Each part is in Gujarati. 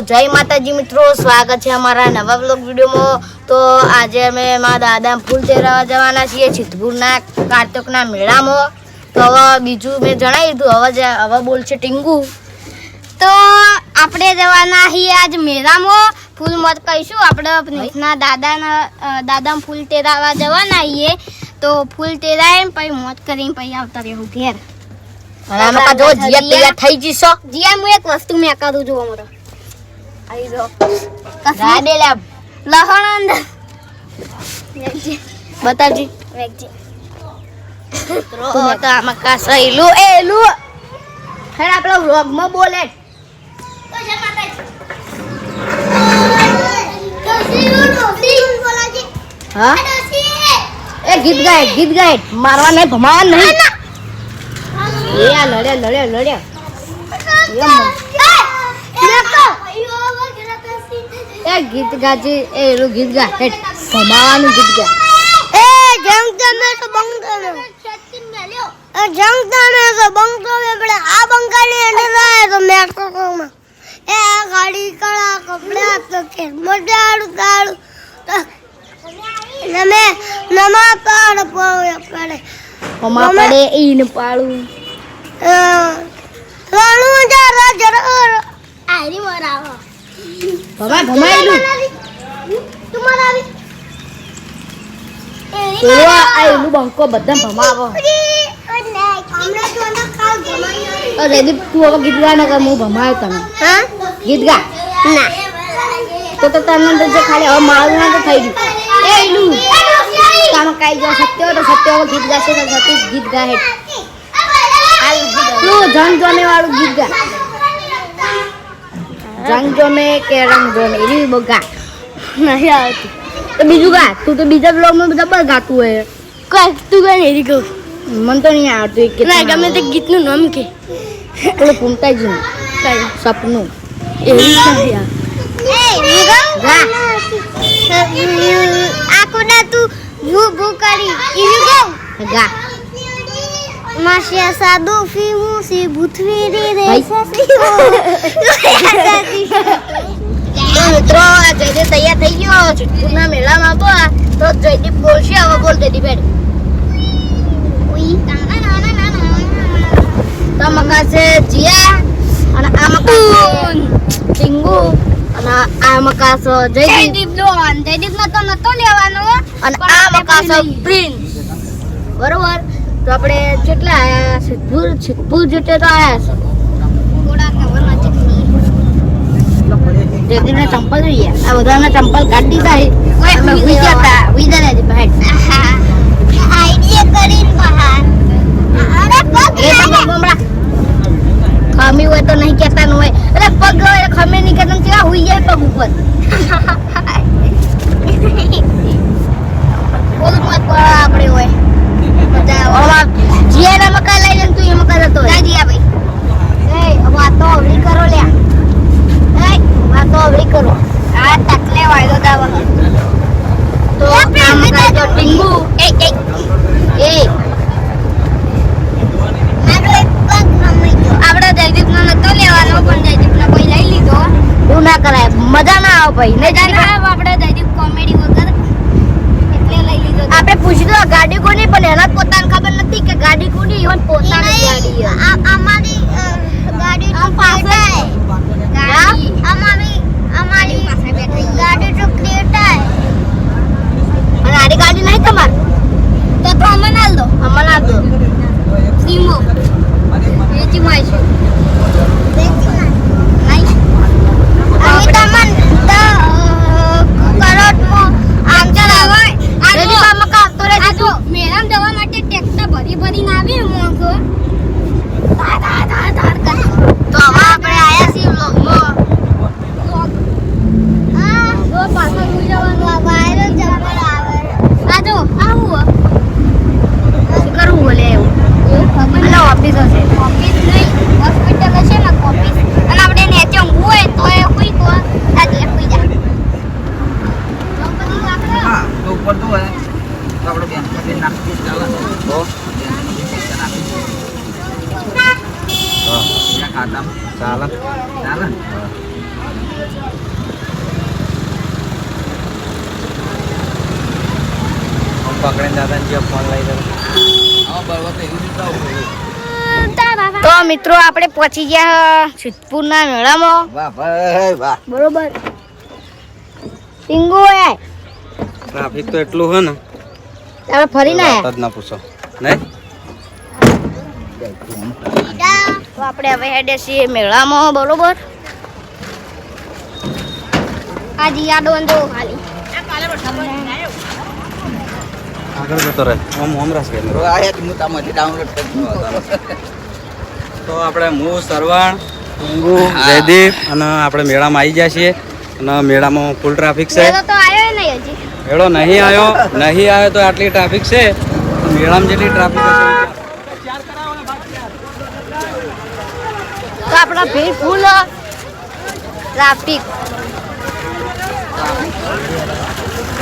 જય માતાજી મિત્રો સ્વાગત છે અમારા નવા બ્લોગ વિડીયોમાં. તો આજે અમે મારા દાદા ફૂલ ચહેરાવા જવાના છીએ સિદ્ધપુરના કાર્તકના મેળામાં. તો હવે બીજું મેં જણાવ્યું હતું હવે હવે બોલશે ટીંગુ. તો આપણે જવાના છીએ આજ મેળામાં. ફૂલ મત કહીશું આપણે દાદાના દાદા ફૂલ તેરાવા જવાના છીએ. તો ફૂલ તેરાય પછી મોત કરીને પછી આવતા રહેવું ઘેર. જો જીયા તૈયાર થઈ જશો જીયા હું એક વસ્તુ મેં કરું છું મારો આવી જો રાડે લે લહણ અંદર વેચજે, બતાવજી વેચજે. તો તો આમાં કા સહેલું એ લુ ખરા આપણો વ્લોગમાં બોલે હા એ ગીત ગાય ગીત ગાય મારવા નહીં ભમાવા નહીં એ આ લડ્યા લડ્યા લડે એ ગીત ગાજે એ એલું ગીત ગા હેટ સમાવાનું ગીત ગા. એ જંગ તમે તો બંગ તમે એ જંગ તમે તો બંગ તમે પડે આ બંગાળી અંદર આવે તો મેં તો એ આ ગાડી કળા કપડા તો કે મોટાડું કાળું નમે નમા પાડ પડે. પડે ભમા પડે ઈન પાડું રાણું જરા જરા આરી મરાવો. ભમા ભમાયેલું તું મરાવી એલો આ એલું બંકો બધા ભમાવો. જયદીપ તું હવે ગીત ગા ન કે હું ભમાયો તમે હા? ગીત ગા. ના. તો તો તને તો જે ખાલી હવે મારું તો થઈ ગયું. એ એલું તામાં કાઈ જો સત્ય તો સત્ય હવે ગીત ગાશે તો સત્ય ગીત ગાય હેઠ તું જન જોમે વાળું ગીત ગા. જંગ જોમે કે રંગ જોમે એવી બગા નહીં આવતી. તો બીજું ગા તું તો બીજા બ્લોગમાં બધા ગાતું હોય. કઈ તું ગા નહીં કહું. મને તો નહીં આવડતું કે ના ગમે તે ગીતનું નામ કે. પેલું પૂમતાજી કઈ. સપનું. એવું નહીં ગા આખોડા તું ભૂ ભૂ કરી. ગા માસિયા સાદુ ફીમુ સી ભૂતવી રે રે તો મિત્રો આ જયદીપ તૈયાર થઈ ગયો સિદ્ધપુરના મેળામાં આવો તો જયદીપ બોલશે હવે બોલ જયદીપ હેડ તો મકાશે જીયા અને આ મકાશે ટીંગુ અને આ મકાસો જયદીપ જયદીપ નો જયદીપ નો તો નતો લેવાનો અને આ મકાસો પ્રિન્સ બરોબર તો આપણે કેટલા આયા સિદ્ધપુર સિદ્ધપુર જેટલે તો આયા છે. ચંપલ જોઈએ આ બધા ચંપલ કાઢી દીધા હતા હુઈ ગયા જયદીપ હેડ આઈડિયા કરીને બહાર અરે પગ એ તો પગ હમણાં ખમી હોય તો નહીં કહેતા હોય એટલે પગ હોય એટલે ખમી નહીં કહેતા કેવા હુઈ જાય પગ ઉપર ઓલું મત પર આપણે હોય બધા ઓલા જીયાના મકા લઈ લે તું એ મકા જતો હોય દાદીયા ભાઈ એ વાતો અવળી કરો લ્યા એ વાતો અવળી કરો આ તકલે વાયદો દાવા તો આ મકા જો ટીંગુ એ એ એ આપણે પગ ખમી ગયો આપણે જયદીપ નો નતો લેવાનો પણ જયદીપ નો કોઈ લઈ લીધો એવું ના કરાય. મજા ના આવે ભાઈ. ના આવે આપણે જયદીપ કોમેડી વગર એટલે લઈ લીધો આપણે પૂછ્યું તો ગાડી કોની પણ એના પોતાને ખબર નથી કે ગાડી કોની ઈવન પોતાની ગાડી. અમારી ગાડી તો પાસે ગાડી અમારી અમારી ગાડી તો ક્રેટા અને આડી ગાડી નહીં તમાર? તો તો અમને આલ દો. અમને આપજો સીમો. વેચી માં છે નહીં અમે તમને કરોડમાં આમ ચલાવો રેડી બા મકા આપતો રે આ જો મેરામ જવા માટે ટેક્ટર ભરી ભરીને આવી મોંઘો ધાર ધાર ધાર ધાર કરી તો હવે આપણે આયા છીએ વ્લોગમાં પકડીને દાદાને જે ફોન લઈ ગયો. તો મિત્રો આપણે પહોંચી ગયા સિદ્ધપુરના મેળામાં. બરોબર. એ ટ્રાફિક તો એટલું હોય ને. આપણે ફરી ના. આયા ના પૂછો. નહીં તો આપણે હવે હેડે છીએ મેળામાં બરોબર. આજી યાદો અંદો ખાલી આગળ જતો રહે. ઓમ ઓમ રસ કેમેરો તો આપણે હું સરવણ ટીંગુ જયદીપ અને આપણે મેળામાં આવી જાય છીએ. અને મેળામાં ફૂલ ટ્રાફિક છે. મેળો નહીં હજી. મેળો નહીં આવ્યો નહીં આવ્યો તો આટલી ટ્રાફિક છે. મેળામાં જેટલી ટ્રાફિક હશે આપણા ભીડ ફૂલ ટ્રાફિક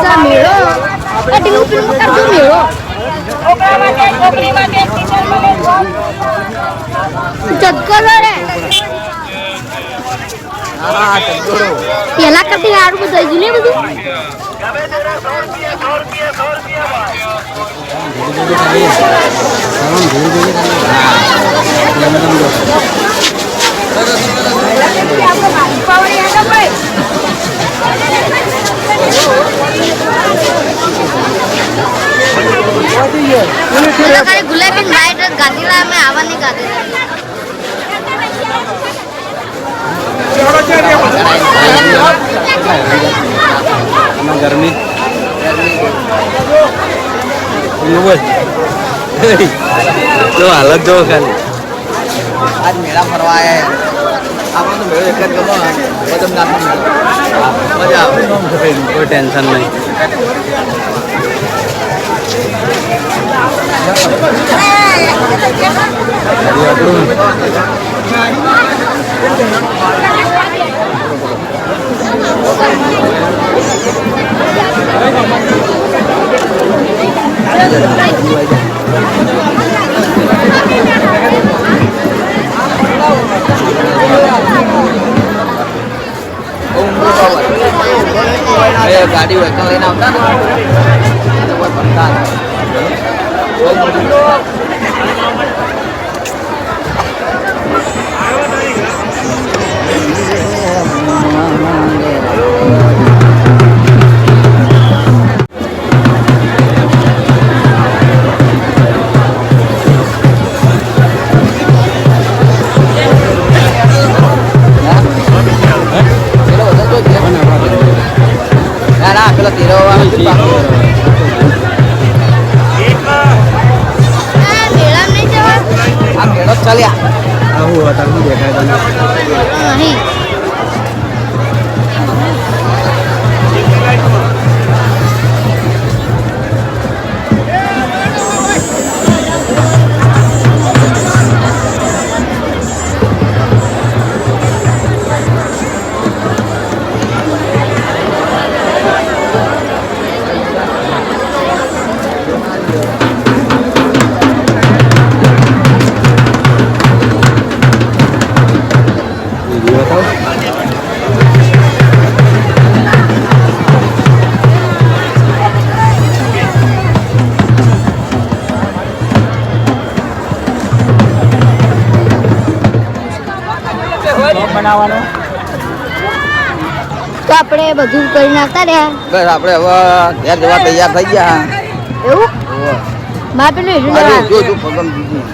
છે મેળો આ ટીંગુ પેલો મકાન જો મેળો ચટકો લો રે હા, ચંદોરો. પેલા કરતી સારું બધું થઈ ગયું ને બધું પેલા ખાલી ગુલાબી લાઈટ ગાંધીલા અમે આવવાની ગાંધીલા આમાં ગરમી. હોય. જો હાલત જો ખાલી. આજ મેળા ફરવા આવ્યા આપણે તો મેળો એક જ ગમો બદમનાથનો મેળો. મજા આવે. કોઈ ટેન્શન નહીં. એ ગાડી હોય તો લઈને આવતા ને તો કોઈ ભરતા ચાલ્યા. આવું હતા દેખાય નહીં બનાવવાનો? તો આપણે બધું કરી નાખતા રહ્યા. બસ આપણે હવે ઘેર જવા તૈયાર થઈ ગયા. એવું? મારે પેલું હીરું લેવાનું. જો જો પગમ દીધું.